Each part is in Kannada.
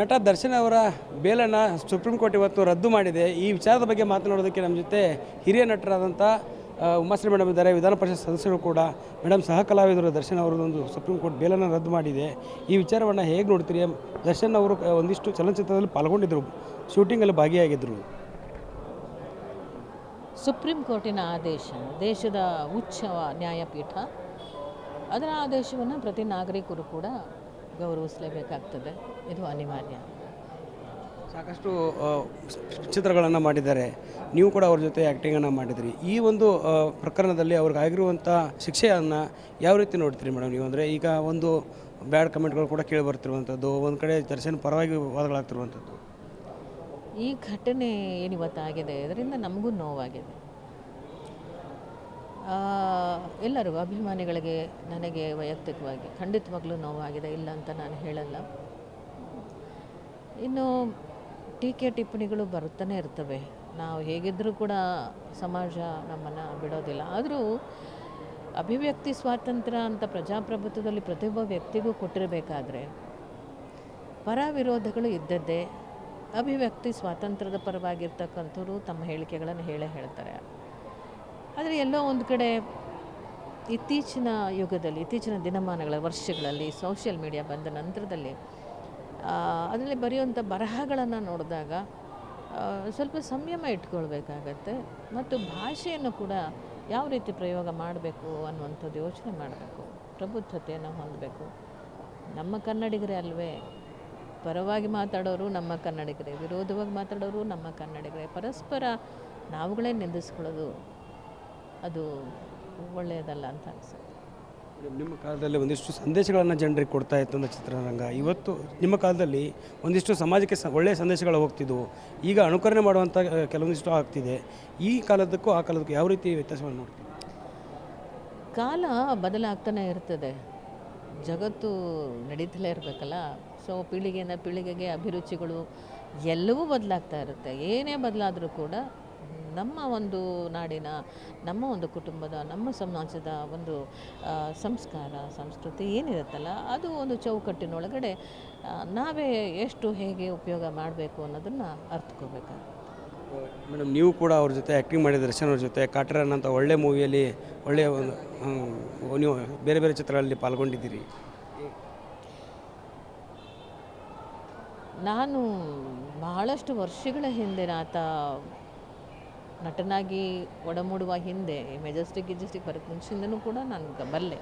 ನಟ ದರ್ಶನ್ ಅವರ ಬೇಲನ್ನು ಸುಪ್ರೀಂ ಕೋರ್ಟ್ ಇವತ್ತು ರದ್ದು ಮಾಡಿದೆ. ಈ ವಿಚಾರದ ಬಗ್ಗೆ ಮಾತನಾಡೋದಕ್ಕೆ ನಮ್ಮ ಜೊತೆ ಹಿರಿಯ ನಟರಾದಂಥ ಉಮಾಶ್ರೀ ಮೇಡಮ್ ಇದ್ದಾರೆ. ವಿಧಾನ ಪರಿಷತ್ ಸದಸ್ಯರು ಕೂಡ. ಮೇಡಮ್ ಸಹ ಕಲಾವಿದರು ದರ್ಶನ್ ಅವರದೊಂದು ಸುಪ್ರೀಂ ಕೋರ್ಟ್ ಬೇಲನ್ನು ರದ್ದು ಮಾಡಿದೆ. ಈ ವಿಚಾರವನ್ನು ಹೇಗೆ ನೋಡ್ತೀರಿ? ದರ್ಶನ್ ಅವರು ಒಂದಿಷ್ಟು ಚಲನಚಿತ್ರದಲ್ಲಿ ಪಾಲ್ಗೊಂಡಿದ್ದರು ಶೂಟಿಂಗಲ್ಲಿ ಭಾಗಿಯಾಗಿದ್ದರು ಸುಪ್ರೀಂ ಕೋರ್ಟಿನ ಆದೇಶ, ದೇಶದ ಉಚ್ಚ ನ್ಯಾಯಪೀಠ. ಅದರ ಆದೇಶವನ್ನು ಪ್ರತಿ ನಾಗರಿಕರು ಕೂಡ ಗೌರವಿಸಲೇಬೇಕಾಗ್ತದೆ. ಇದು ಅನಿವಾರ್ಯ. ಸಾಕಷ್ಟು ಚಿತ್ರಗಳನ್ನು ಮಾಡಿದ್ದಾರೆ. ನೀವು ಕೂಡ ಅವ್ರ ಜೊತೆ ಆ್ಯಕ್ಟಿಂಗನ್ನು ಮಾಡಿದ್ರಿ. ಈ ಒಂದು ಪ್ರಕರಣದಲ್ಲಿ ಅವ್ರಿಗೆ ಆಗಿರುವಂಥ ಶಿಕ್ಷೆಯನ್ನು ಯಾವ ರೀತಿ ನೋಡ್ತೀರಿ ಮೇಡಮ್ ನೀವು? ಅಂದರೆ ಈಗ ಒಂದು ಬ್ಯಾಡ್ ಕಮೆಂಟ್ಗಳು ಕೂಡ ಕೇಳಿ ಬರ್ತಿರುವಂಥದ್ದು ಒಂದು ಕಡೆ ದರ್ಶನ್ ಪರವಾಗಿ ವಾದಗಳಾಗ್ತಿರುವಂಥದ್ದು ಈ ಘಟನೆ ಏನಿವತ್ತಾಗಿದೆ? ಇದರಿಂದ ನಮಗೂ ನೋವಾಗಿದೆ. ಎಲ್ಲರಿಗೂ ಅಭಿಮಾನಿಗಳಿಗೆ ನನಗೆ ವೈಯಕ್ತಿಕವಾಗಿ, ಖಂಡಿತವಾಗ್ಲೂ ನೋವಾಗಿದೆ, ಇಲ್ಲ ಅಂತ ನಾನು ಹೇಳಲ್ಲ. ಇನ್ನು ಟೀಕೆ ಟಿಪ್ಪಣಿಗಳು ಬರುತ್ತಾನೆ ಇರ್ತವೆ. ನಾವು ಹೇಗಿದ್ದರೂ ಕೂಡ ಸಮಾಜ ನಮ್ಮನ್ನು ಬಿಡೋದಿಲ್ಲ. ಆದರೂ ಅಭಿವ್ಯಕ್ತಿ ಸ್ವಾತಂತ್ರ್ಯ ಅಂತ ಪ್ರಜಾಪ್ರಭುತ್ವದಲ್ಲಿ ಪ್ರತಿಯೊಬ್ಬ ವ್ಯಕ್ತಿಗೂ ಕೊಟ್ಟಿರಬೇಕಾದ್ರೆ ಪರ ವಿರೋಧಗಳು ಇದ್ದದ್ದೇ ಅಭಿವ್ಯಕ್ತಿ ಸ್ವಾತಂತ್ರ್ಯದ ಪರವಾಗಿರ್ತಕ್ಕಂಥವ್ರು ತಮ್ಮ ಹೇಳಿಕೆಗಳನ್ನು ಹೇಳೇ ಹೇಳ್ತಾರೆ. ಆದರೆ ಎಲ್ಲೋ ಒಂದು ಕಡೆ ಇತ್ತೀಚಿನ ಯುಗದಲ್ಲಿ, ಇತ್ತೀಚಿನ ದಿನಮಾನಗಳ ವರ್ಷಗಳಲ್ಲಿ ಸೋಷಿಯಲ್ ಮೀಡಿಯಾ ಬಂದ ನಂತರದಲ್ಲಿ ಅದರಲ್ಲಿ ಬರೆಯುವಂಥ ಬರಹಗಳನ್ನು ನೋಡಿದಾಗ ಸ್ವಲ್ಪ ಸಂಯಮ ಇಟ್ಕೊಳ್ಬೇಕಾಗತ್ತೆ ಮತ್ತು ಭಾಷೆಯನ್ನು ಕೂಡ ಯಾವ ರೀತಿ ಪ್ರಯೋಗ ಮಾಡಬೇಕು ಅನ್ನುವಂಥದ್ದು ಯೋಚನೆ ಮಾಡಬೇಕು, ಪ್ರಬುದ್ಧತೆಯನ್ನು ಹೊಂದಬೇಕು. ನಮ್ಮ ಕನ್ನಡಿಗರೇ ಅಲ್ವೇ, ಪರವಾಗಿ ಮಾತಾಡೋರು ನಮ್ಮ ಕನ್ನಡಿಗರೇ, ವಿರೋಧವಾಗಿ ಮಾತಾಡೋರು ನಮ್ಮ ಕನ್ನಡಿಗರೇ, ಪರಸ್ಪರ ನಾವುಗಳೇ ನಿಂದಿಸ್ಕೊಳ್ಳೋದು ಅದು ಒಳ್ಳೆಯದಲ್ಲ ಅಂತ ಅನಿಸುತ್ತೆ. ನಿಮ್ಮ ಕಾಲದಲ್ಲಿ ಒಂದಿಷ್ಟು ಸಂದೇಶಗಳನ್ನು ಜನರಿಗೆ ಕೊಡ್ತಾ ಇತ್ತು ಒಂದು ಚಿತ್ರರಂಗ. ಇವತ್ತು ನಿಮ್ಮ ಕಾಲದಲ್ಲಿ ಒಂದಿಷ್ಟು ಸಮಾಜಕ್ಕೆ ಸ ಒಳ್ಳೆಯ ಸಂದೇಶಗಳು ಹೋಗ್ತಿದ್ವು. ಈಗ ಅನುಕರಣೆ ಮಾಡುವಂಥ ಕೆಲವೊಂದಿಷ್ಟು ಆಗ್ತಿದೆ. ಈ ಕಾಲದಕ್ಕೂ ಆ ಕಾಲದಕ್ಕೂ ಯಾವ ರೀತಿ ವ್ಯತ್ಯಾಸವನ್ನು ನೋಡ್ತೀವಿ ಕಾಲ ಬದಲಾಗ್ತಾನೆ ಇರ್ತದೆ. ಜಗತ್ತು ನಡೀತಲೇ ಇರಬೇಕಲ್ಲ. ಸೊ ಪೀಳಿಗೆಯಿಂದ ಪೀಳಿಗೆಗೆ ಅಭಿರುಚಿಗಳು ಎಲ್ಲವೂ ಬದಲಾಗ್ತಾ ಇರುತ್ತೆ. ಏನೇ ಬದಲಾದರೂ ಕೂಡ ನಮ್ಮ ಒಂದು ನಾಡಿನ ನಮ್ಮ ಒಂದು ಕುಟುಂಬದ ನಮ್ಮ ಸಮಾಜದ ಒಂದು ಸಂಸ್ಕಾರ ಸಂಸ್ಕೃತಿ ಏನಿರುತ್ತಲ್ಲ ಅದು ಒಂದು ಚೌಕಟ್ಟಿನೊಳಗಡೆ ನಾವೇ ಎಷ್ಟು ಹೇಗೆ ಉಪಯೋಗ ಮಾಡಬೇಕು ಅನ್ನೋದನ್ನು ಅರ್ಥಕೋಬೇಕಾಗುತ್ತೆ ಮೇಡಮ್ ನೀವು ಕೂಡ ಅವ್ರ ಜೊತೆ ಆ್ಯಕ್ಟಿಂಗ್ ಮಾಡಿದ ದರ್ಶನ್ ಅವ್ರ ಜೊತೆ ಕಾಟರನ್ ಅಂತ ಒಳ್ಳೆ ಮೂವಿಯಲ್ಲಿ ಒಳ್ಳೆಯ ಒಂದು ನೀವು ಬೇರೆ ಬೇರೆ ಚಿತ್ರಗಳಲ್ಲಿ ಪಾಲ್ಗೊಂಡಿದ್ದೀರಿ. ನಾನು ಬಹಳಷ್ಟು ವರ್ಷಗಳ ಹಿಂದೆ ಆತ ನಟನಾಗಿ ಒಡಮೂಡುವ ಹಿಂದೆ ಮೆಜೆಸ್ಟಿಕ್ ಗಿಜೆಸ್ಟಿಕ್ ಬರೋಕ್ಕೆ ಮುಂಚಿಂದನೂ ಕೂಡ ನಾನು ಬಲ್ಲೆ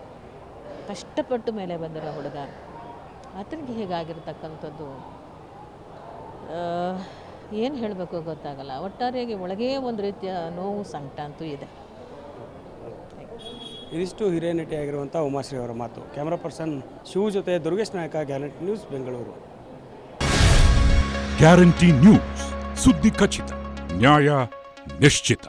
ಕಷ್ಟಪಟ್ಟು ಮೇಲೆ ಬಂದಿರೋ ಹುಡುಗ. ಆತನಿಗೆ ಹೇಗಾಗಿರ್ತಕ್ಕಂಥದ್ದು? ಏನು ಹೇಳಬೇಕು ಗೊತ್ತಾಗಲ್ಲ. ಒಟ್ಟಾರೆಯಾಗಿ ಒಳಗೇ ಒಂದು ರೀತಿಯ ನೋವು ಸಂಕಟ ಅಂತೂ ಇದೆ. ಇದಿಷ್ಟು ಹಿರಿಯ ನಟಿಯಾಗಿರುವಂಥ ಉಮಾಶ್ರೀ ಅವರ ಮಾತು. ಕ್ಯಾಮ್ರಾ ಪರ್ಸನ್ ಶಿವ ಜೊತೆ Durgesh Nayak guarantee news Bengaluru. Guarantee news. ಸುದ್ದಿ ಖಚಿತ. ನ್ಯಾಯ निश्चित